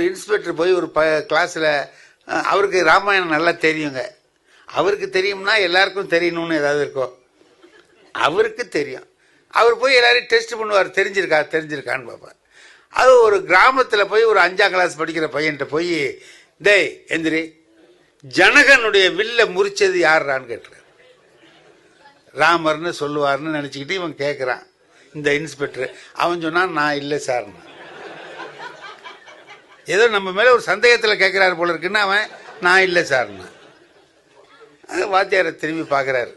ஒரு இன்ஸ்பெக்டர் போய் ஒரு ப கிளாஸில் அவருக்கு ராமாயணம் நல்லா தெரியுங்க. அவருக்கு தெரியும்னா எல்லாருக்கும் தெரியணும்னு ஏதாவது இருக்கும் அவருக்கு தெரியும். அவர் போய் எல்லாரையும் டெஸ்ட் பண்ணுவார். தெரிஞ்சிருக்கா தெரிஞ்சிருக்கான்னு பார்ப்பார். அது ஒரு கிராமத்தில் போய் ஒரு அஞ்சாம் கிளாஸ் படிக்கிற பையன்கிட்ட போய் டேய் எந்திரி. ஜனகனுடைய வில்ல முறிச்சது யாருறான்னு கேட்டுறாரு ராமர்னு சொல்லுவார்னு நினச்சிக்கிட்டு இவன் கேட்குறான் இந்த இன்ஸ்பெக்டர் அவன் சொன்னான் நான் இல்லை சார்னு ஏதோ நம்ம மேலே ஒரு சந்தேகத்தில் கேட்குறாரு போல இருக்குன்னு அவன் நான் இல்லை சார் அது வாத்தியாரை திரும்பி பார்க்குறாரு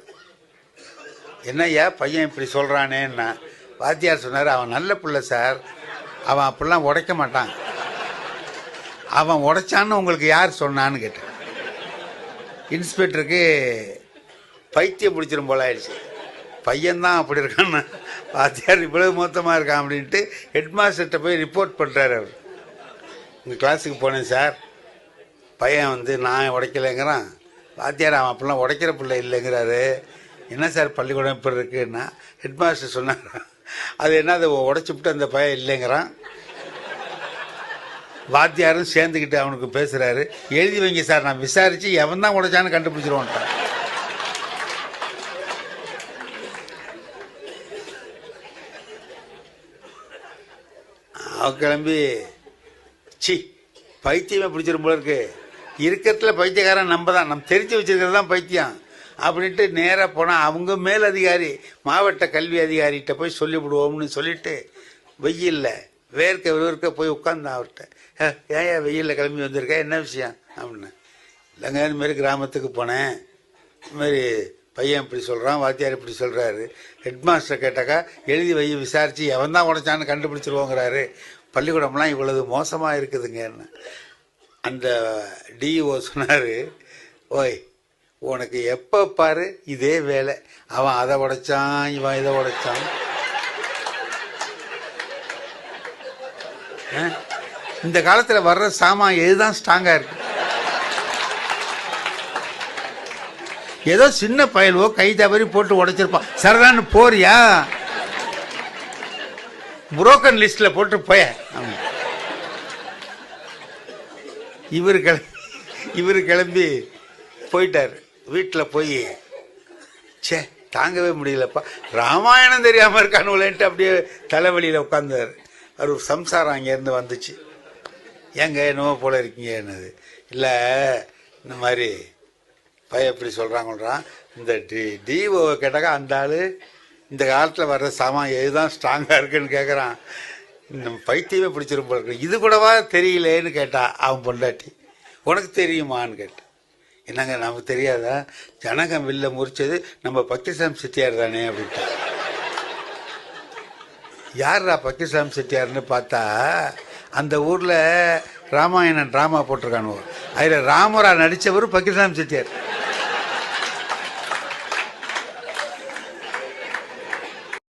என்னய்யா பையன் இப்படி சொல்கிறானேன்னா வாத்தியார் சொன்னார் அவன் நல்ல பிள்ளை சார். அவன் அப்படிலாம் உடைக்க மாட்டான். அவன் உடைச்சான்னு உங்களுக்கு யார் சொன்னான்னு கேட்டேன். இன்ஸ்பெக்டருக்கு பைத்தியம் பிடிச்சிரும் போல ஆயிடுச்சு. பையன்தான் அப்படி இருக்கான்னு. வாத்தியார் இவ்வளவு மொத்தமாக இருக்கான் அப்படின்ட்டு ஹெட்மாஸ்டர்கிட்ட போய் ரிப்போர்ட் பண்ணுறாரு அவர். உங்கள் கிளாஸுக்கு போனேன் சார் பையன் வந்து நான் உடைக்கலைங்கிறான். வாத்தியார் அவன் அப்படிலாம் உடைக்கிற பிள்ளை இல்லைங்கிறாரு. என்ன சார் பள்ளிக்கூடம் இப்படி இருக்குன்னா? ஹெட்மாஸ்டர் சொன்னார். அது என்ன அதை உடைச்சிவிட்டு அந்த பையன் இல்லைங்கிறான். வாத்தியாரும் சேர்ந்துக்கிட்டு அவனுக்கு பேசுகிறாரு எழுதி வைங்க சார் நான் விசாரித்து எவன் தான் உடைச்சான்னு கண்டுபிடிச்சிருவான்ட்டான் அவன் கிளம்பி சி பைத்தியமே பிடிச்சிரும் போல இருக்கு. இருக்கிறதுல பைத்தியக்காரன் நம்ம தான் நம்ம தெரிஞ்சு வச்சிருக்கிறது தான் பைத்தியம். அப்படின்ட்டு நேராக போனால் அவங்க மேல் அதிகாரி மாவட்ட கல்வி அதிகாரிகிட்ட போய் சொல்லிவிடுவோம்னு சொல்லிட்டு வெயில்ல வேர்க்க வேர்க்க போய் உட்காந்தான் அவர்கிட்ட. "ஏ, வெயிலில் கிளம்பி வந்திருக்க? என்ன விஷயம்? அப்படின்னு. இல்லைங்க இதுமாரி கிராமத்துக்கு போனேன். இதுமாரி பையன் இப்படி சொல்கிறான் வாத்தியார் இப்படி சொல்கிறாரு ஹெட்மாஸ்டர் கேட்டாக்கா எழுதி வை விசாரித்து எவன் தான் உடைச்சான்னு கண்டுபிடிச்சிருவோங்கிறாரு. பள்ளிக்கூடம்லாம் இவ்வளவு மோசமாக இருக்குதுங்கன்னு. அந்த டிஇஓ சொன்னார் ஓய் உனக்கு எப்போ பாரு இதே வேலை. அவன் அதை உடைச்சான் இவன் இதை உடைச்சான். இந்த காலத்தில் வர்ற சாமான் எதுதான் ஸ்ட்ராங்காக இருக்கு? ஏதோ சின்ன பயல்வோ கை தவறி போட்டு உடைச்சிருப்பான். சரதான்னு போறியா? புரோக்கன் லிஸ்ட்ல போட்டு போய. இவர் கிளம்பி இவர் கிளம்பி போயிட்டார். வீட்டில் போய் ச்சே தாங்கவே முடியலப்பா. ராமாயணம் தெரியாமல் இருக்கானுங்களேன்ட்டு அப்படியே தலைவலியில் உட்காந்தார் அவர் ஒரு சம்சாரம் அங்கேருந்து வந்துச்சு. ஏங்க என்னவோ போல இருக்கீங்க என்னது? இல்லை இந்த மாதிரி பையன் எப்படி சொல்கிறாங்கன்றான் இந்த டி டிஓவை கேட்டாக்கா அந்த ஆள் இந்த காலத்தில் வர்ற சாமான் எதுதான் ஸ்ட்ராங்காக இருக்குன்னு கேட்குறான் நம்ம பைத்தியமே பிடிச்சிரும் போல இருக்கு. இது கூடவா தெரியலேன்னு கேட்டா அவன் பொண்டாட்டி. உனக்கு தெரியுமான்னு கேட்டான் என்னங்க நமக்கு தெரியாதா? ஜனகம் வில்ல முறிச்சது நம்ம பக்கிசாம் செட்டியார் தானே அப்படின்ட்டு. யாரா பக்கிசாம் செட்டியார்னு பார்த்தா அந்த ஊரில் ராமாயணம் ட்ராமா போட்டிருக்கானுவோ. அதில் ராமரா நடித்தவர் பக்கிசாம் செட்டியார்.